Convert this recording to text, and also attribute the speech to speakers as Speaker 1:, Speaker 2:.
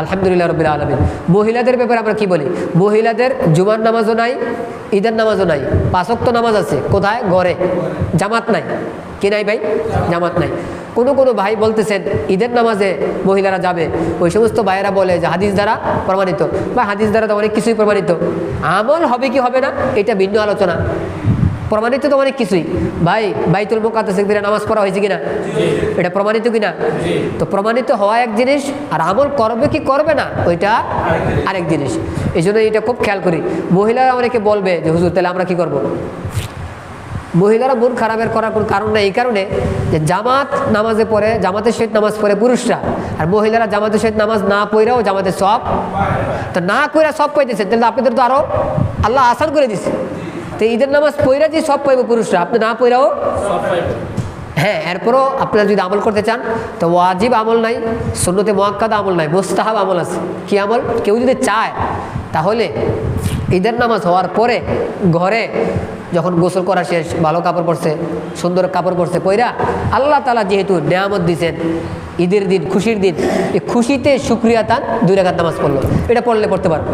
Speaker 1: আলহামদুলিল্লাহ রবিল আলমিন। মহিলাদের ব্যাপারে আমরা কি বলি? মহিলাদের জুমার নামাজও নাই, ঈদের নামাজও নাই পাঁচক্ত নামাজ আছে। কোথায়? ঘরে। জামাত নাই। কি নাই ভাই? জামাত নাই। কোনো কোনো ভাই বলতেছেন, ঈদের নামাজে মহিলারা যাবে। ওই সমস্ত ভাইয়েরা বলে যে হাদিস দ্বারা প্রমাণিত। বা হাদিস দ্বারা তো অনেক কিছুই প্রমাণিত। আমল হবে কি হবে না? এটা ভিন্ন আলোচনা। প্রমাণিত তো অনেক কিছুই। ভাই, বাইতুল মোকাদ্দাসে দিনে নামাজ পড়া হয়েছে কিনা? এটা প্রমাণিত কিনা? তো প্রমাণিত হওয়া এক জিনিস, আর আমল করবে কি করবে না, ওইটা আরেক জিনিস। এই জন্য এটা খুব খেয়াল করি। মহিলারা অনেকে বলবে যে, হুজুর, তাহলে আমরা কি করব। মহিলারা মন খারাপের করার কোনো কারণ নেই, এই কারণে যে জামাত নামাজে পড়ে, জামাতের সহিত নামাজ পড়ে পুরুষরা, আর মহিলারা জামাতের সহিত নামাজ না পড়েও জামাতের সব। তো না কইরা সব পাইতেছে তাহলে আপনাদের তো আরও আল্লাহ আসান করে দিছে। তো ঈদের নামাজ পইরা যে সব পাইব পুরুষরা। আপনি না পইরাও? হ্যাঁ এরপরও আপনারা যদি আমল করতে চান তো ওয়াজিব আমল নাই সুন্নতে মোয়াক্কাদ আমল নাই মোস্তাহাব আমল আছে। কি আমল? কেউ যদি চায় তাহলে ঈদের নামাজ হওয়ার পরে ঘরে যখন গোসল করা শেষ ভালো কাপড় পরছে সুন্দর কাপড় পরছে পইরা আল্লাহ তালা যেহেতু নেয়ামত দিছেন ঈদের দিন খুশির দিন এই খুশিতে শুক্রিয়া তান দুই রাখাত নামাজ পড়ল। এটা পড়লে পড়তে পারব।